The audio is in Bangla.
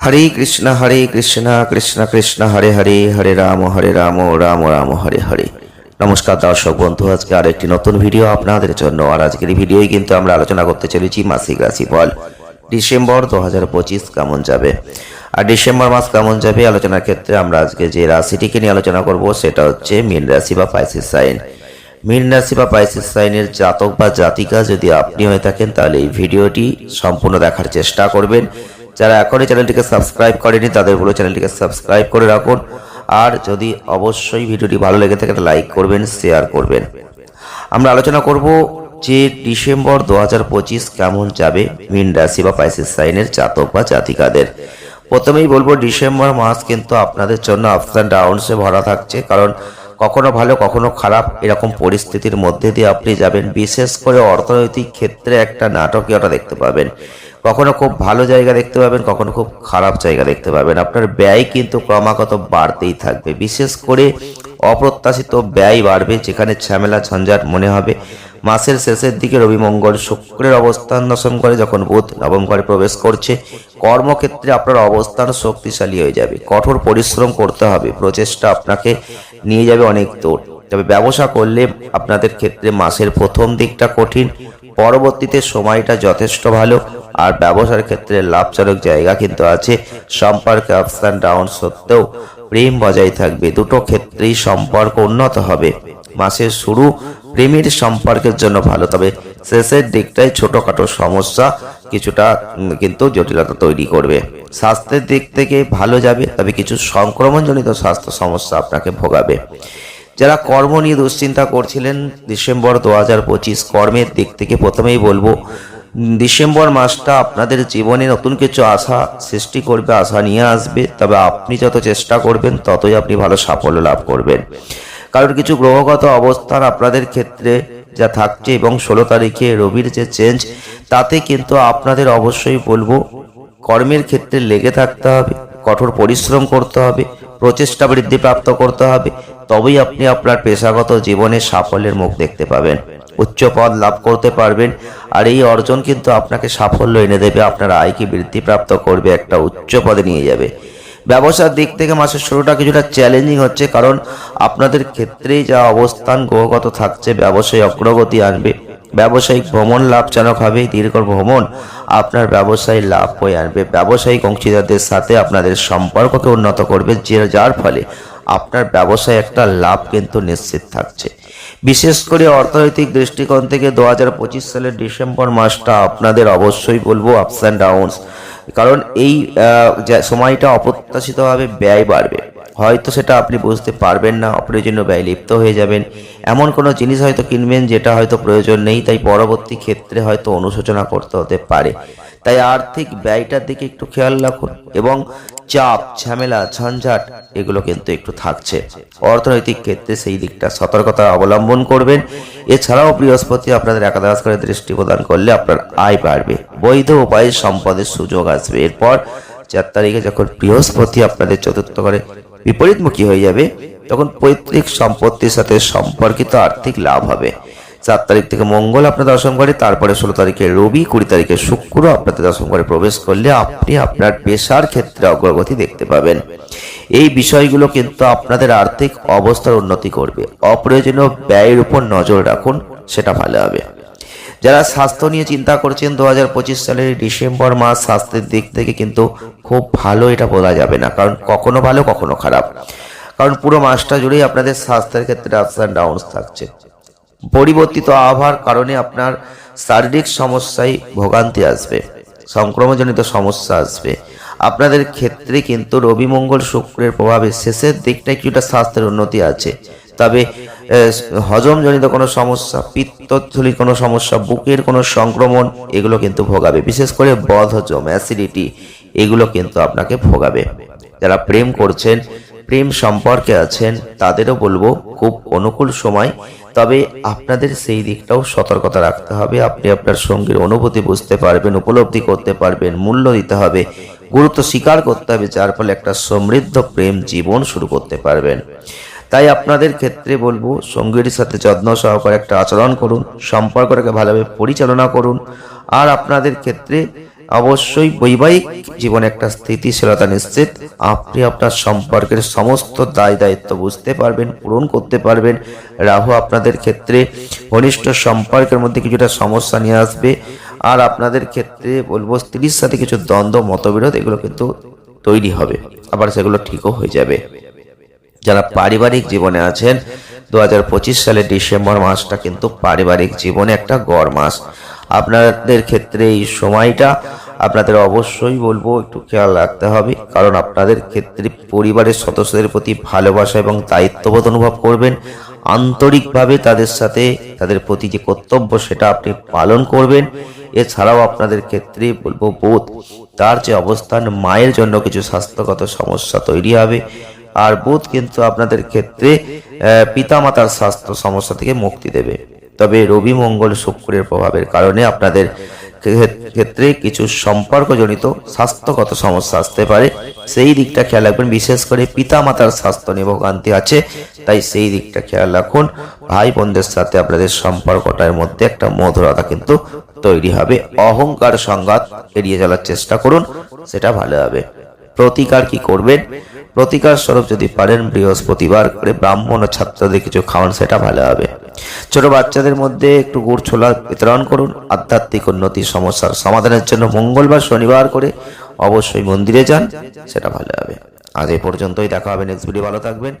হরে কৃষ্ণ হরে কৃষ্ণ কৃষ্ণ কৃষ্ণ হরে হরে হরে রাম হরে রাম রাম রাম হরে হরে নমস্কার দর্শক বন্ধু, আজকে আর একটি নতুন ভিডিও আপনাদের জন্য। আর আজকের এই ভিডিওই কিন্তু আমরা আলোচনা করতে চলেছি মাসিক রাশি রাশিফল। ডিসেম্বর দু হাজার পঁচিশ কেমন যাবে? আর ডিসেম্বর মাস কেমন যাবে? আলোচনার ক্ষেত্রে আমরা আজকে যে রাশিটিকে নিয়ে আলোচনা করব, সেটা হচ্ছে মীন রাশি বা পাইসিস সাইন। মীন রাশি বা পাইসিস সাইনের জাতক বা জাতিকা যদি আপনি হয়ে থাকেন, তাহলে এই ভিডিওটি সম্পূর্ণ দেখার চেষ্টা করবেন। যারা এখনই চ্যানেলটিকে সাবস্ক্রাইব করেনি, তাদের বলে চ্যানেলটিকে সাবস্ক্রাইব করে রাখুন। আর যদি অবশ্যই ভিডিওটি ভালো লেগে থাকে লাইক করবেন, শেয়ার করবেন। আমরা আলোচনা করব যে ডিসেম্বর দু হাজার পঁচিশ কেমন যাবে মীন রাশি বা পাইসিস সাইনের জাতক বা জাতিকাদের। প্রথমেই বলব, ডিসেম্বর মাস কিন্তু আপনাদের জন্য আপস অ্যান্ড ডাউনসে ভরা থাকছে। কারণ কখনো ভালো, কখনো খারাপ এরকম পরিস্থিতির মধ্যে দিয়ে আপনি যাবেন। বিশেষ করে অর্থনৈতিক ক্ষেত্রে একটা নাটকীয়তা দেখতে পাবেন। কখনো খুব ভালো জায়গা দেখতে পাবেন, কখনো খুব খারাপ জায়গা দেখতে পাবেন। আপনার ব্যয় কিন্তু ক্রমাগত বাড়তেই থাকবে। বিশেষ করে অপ্রত্যাশিত ব্যয় বাড়বে, যেখানে ঝামেলা, ঝঞ্ঝাট মনে হবে। মাসের শেষের দিকে রবি মঙ্গল শুক্রের অবস্থান দশম করে যখন বুধ নবম ঘরে প্রবেশ করছে, কর্মক্ষেত্রে আপনার অবস্থান শক্তিশালী হয়ে যাবে। কঠোর পরিশ্রম করতে হবে। প্রচেষ্টা আপনাকে নিয়ে যাবে অনেক দূর। তবে ব্যবসা করলে আপনাদের ক্ষেত্রে মাসের প্রথম দিকটা কঠিন, পরবর্তীতে সময়টা যথেষ্ট ভালো, আর ব্যবসার ক্ষেত্রে লাভজনক জায়গা কিন্তু আছে। সম্পর্কে আপস অ্যান্ড ডাউন সত্ত্বেও প্রেম বজায় থাকবে। দুটো ক্ষেত্রেই সম্পর্ক উন্নত হবে। মাসের শুরু প্রেমের সম্পর্কের জন্য ভালো, তবে শেষের দিকটায় ছোটখাটো সমস্যা, কিছুটা কিন্তু জটিলতা তৈরি করবে। স্বাস্থ্যের দিক থেকে ভালো যাবে, তবে কিছু সংক্রমণজনিত স্বাস্থ্য সমস্যা আপনাকে ভোগাবে। যারা কর্ম নিয়ে দুশ্চিন্তা করছিলেন, ডিসেম্বর দু হাজার পঁচিশ কর্মের দিক থেকে প্রথমেই বলব ডিসেম্বর মাসটা আপনাদের জীবনে নতুন কিছু আশা সৃষ্টি করবে, আশা নিয়ে আসবে। তবে আপনি যত চেষ্টা করবেন, ততই আপনি ভালো সাফল্য লাভ করবেন। কারণ কিছু গ্রহগত অবস্থান আপনাদের ক্ষেত্রে যা থাকছে এবং ষোলো তারিখে রবির যে চেঞ্জ তাতে কিন্তু আপনাদের অবশ্যই বলব, কর্মের ক্ষেত্রে লেগে থাকতে হবে, কঠোর পরিশ্রম করতে হবে, প্রচেষ্টা বৃদ্ধি প্রাপ্ত করতে হবে, তবেই আপনি আপনার পেশাগত জীবনে সাফল্যের মুখ দেখতে পাবেন, উচ্চ পদ লাভ করতে পারবেন, আর এই অর্জন কিন্তু আপনাকে সাফল্য এনে দেবে, আপনার আয়কে বৃদ্ধিপ্রাপ্ত করবে, একটা উচ্চ পদে নিয়ে যাবে। ব্যবসার দিক থেকে মাসের শুরুটা কিছুটা চ্যালেঞ্জিং হচ্ছে, কারণ আপনাদের ক্ষেত্রেই যা অবস্থান, গ্রহগত থাকছে, ব্যবসায় অগ্রগতি আনবে, ব্যবসায়িক ভ্রমণ লাভজনক হবে, দীর্ঘ ভ্রমণ আপনার ব্যবসায় লাভ হয়ে আনবে। ব্যবসায়িক অংশীদারদের সাথে আপনাদের সম্পর্ককে উন্নত করবে, যে যার ফলে আপনার ব্যবসায় একটা লাভ কিন্তু নিশ্চিত থাকছে। বিশেষ করে অর্থনৈতিক দৃষ্টিকোণ থেকে দু হাজার পঁচিশ সালের ডিসেম্বর মাসটা আপনাদের অবশ্যই বলব আপস অ্যান্ড ডাউনস কারণ এই সময়টা অপ্রত্যাশিতভাবে ব্যয় বাড়বে। হয়তো সেটা আপনি বুঝতে পারবেন না, অপ্রয়োজনীয় ব্যয় লিপ্ত হয়ে যাবেন। এমন কোনো জিনিস হয়তো কিনবেন যেটা হয়তো প্রয়োজন নেই, তাই পরবর্তী ক্ষেত্রে হয়তো অনুশোচনা করতে হতে পারে। তাই আর্থিক ব্যয়টার দিকে একটু খেয়াল রাখুন এবং চাপ, ঝামেলা, ঝঞ্ঝাট, এগুলো কিন্তু একটু থাকছে। অর্থনৈতিক ক্ষেত্রে সেই দিকটা সতর্কতা অবলম্বন করবেন। এছাড়াও বৃহস্পতি আপনাদের একাদশ করে দৃষ্টি প্রদান করলে আপনার আয় বাড়বে। বৈধ উপায়ে সম্পদের সুযোগ আসবে। এরপর চার তারিখে যখন বৃহস্পতি আপনাদের চতুর্থ করে বিপরীতমুখী হয়ে যাবে, তখন পৈতৃক সম্পত্তির সাথে সম্পর্কিত আর্থিক লাভ হবে। সাত তারিখ থেকে মঙ্গল আপনার দর্শন করে, তারপরে ষোলো তারিখে রবি, কুড়ি তারিখে শুক্র, আপনাদের দর্শন করে প্রবেশ করলে আপনি আপনার পেশার ক্ষেত্রে অগ্রগতি দেখতে পাবেন। এই বিষয়গুলো কিন্তু আপনাদের আর্থিক অবস্থার উন্নতি করবে। অপ্রয়োজনীয় ব্যয়ের উপর নজর রাখুন, সেটা ভালো হবে। যারা স্বাস্থ্য নিয়ে চিন্তা করছেন, দু হাজার পঁচিশ সালের ডিসেম্বর মাস স্বাস্থ্যের দিক থেকে কিন্তু খুব ভালো এটা বলা যাবে না, কারণ কখনো ভালো, কখনো খারাপ। কারণ পুরো মাসটা জুড়েই আপনাদের স্বাস্থ্যের ক্ষেত্রে আপস অ্যান্ড ডাউনস থাকছে। পরিবর্তিত আবহাওয়ার কারণে আপনার শারীরিক সমস্যায় ভোগান্তি আসবে, সংক্রমণজনিত সমস্যা আসবে। আপনাদের ক্ষেত্রে কিন্তু রবি, মঙ্গল, শুক্রের প্রভাবে শেষের দিকটা কিছুটা স্বাস্থ্যের উন্নতি আছে। তবে হজমজনিত কোনো সমস্যা পিত্তথলির কোনো সমস্যা, বুকের কোনো সংক্রমণ, এগুলো কিন্তু ভোগাবে। বিশেষ করে বদহজম, অ্যাসিডিটি, এগুলো কিন্তু আপনাকে ভোগাবে। যারা প্রেম করছেন, প্রেম সম্পর্কে আছেন, তাদেরও বলব, খুব অনুকূল সময় তবে আপনাদের সেই দিকটাও সতর্কতা রাখতে হবে। আপনি আপনার সঙ্গীর অনুভূতি বুঝতে পারবেন, উপলব্ধি করতে পারবেন, মূল্য দিতে হবে, গুরুত্ব স্বীকার করতে হবে, যার ফলে একটা সমৃদ্ধ প্রেম জীবন শুরু করতে পারবেন। তাই আপনাদের ক্ষেত্রে বলব, সঙ্গীর সাথে যত্ন সহকারে একটা আচরণ করুন, সম্পর্কটাকে ভালোভাবে পরিচালনা করুন। আর আপনাদের ক্ষেত্রে অবশ্যই বৈবাহিক জীবনে একটা স্থিতিশীলতা নিশ্চিত। আপনি আপনার সম্পর্কের সমস্ত দায় দায়িত্ব বুঝতে পারবেন, পূরণ করতে পারবেন। রাহু আপনাদের ক্ষেত্রে ঘনিষ্ঠ সম্পর্কের মধ্যে কিছুটা সমস্যা নিয়ে আসবে। আর আপনাদের ক্ষেত্রে বলব স্ত্রীর সাথে কিছু দ্বন্দ্ব, মতবিরোধ, এগুলো কিন্তু তৈরি হবে। আবার সেগুলো ঠিকও হয়ে যাবে। যারা পারিবারিক জীবনে আছেন দু হাজার পঁচিশ সালের ডিসেম্বর মাসটা কিন্তু পারিবারিক জীবনে একটা গড় মাস। আপনাদের ক্ষেত্রে এই সময়টা আপনাদের অবশ্যই বলব একটু খেয়াল রাখতে হবে। কারণ আপনাদের ক্ষেত্রে পরিবারের সদস্যদের প্রতি ভালোবাসা এবং দায়িত্ববোধ অনুভব করবেন। আন্তরিকভাবে তাদের সাথে তাদের প্রতি যে কর্তব্য সেটা আপনি পালন করবেন। এছাড়াও আপনাদের ক্ষেত্রে বলব বোধ, তার যে অবস্থান, মায়ের জন্য কিছু স্বাস্থ্যগত সমস্যা তৈরি হবে। আর বুধ কিন্তু আপনাদের ক্ষেত্রে পিতামাতার স্বাস্থ্য সমস্যা থেকে মুক্তি দেবে। তবে রবি মঙ্গল শুক্রের প্রভাবের কারণে আপনাদের ক্ষেত্রে কিছু সম্পর্কজনিত স্বাস্থ্যগত সমস্যা আসতে পারে। সেই দিকটা খেয়াল রাখবেন, বিশেষ করে পিতামাতার স্বাস্থ্য নিয়ে ভোগান্তি আছে। তাই সেই দিকটা খেয়াল রাখুন। ভাই বোনদের সাথে আপনাদের সম্পর্কটার মধ্যে একটা মধুরতা কিন্তু তৈরি হবে। অহংকার সংঘাত এড়িয়ে চলার চেষ্টা করুন, সেটা ভালো হবে। প্রতিকার কি করবেন? প্রতিকার স্বরূপ যদি পারেন বৃহস্পতিবার করে ব্রাহ্মণ ও ছাত্রদের কিছু খাওয়ান, সেটা ভালো হবে। ছোট বাচ্চাদের মধ্যে একটু গুড় ছোলা বিতরণ করুন। আধ্যাত্মিক উন্নতির সমস্যার সমাধানের জন্য মঙ্গলবার শনিবার করে অবশ্যই মন্দিরে যান, সেটা ভালো হবে। আজ এই পর্যন্তই, দেখা হবে নেক্সট ভিডিও ভালো থাকবেন।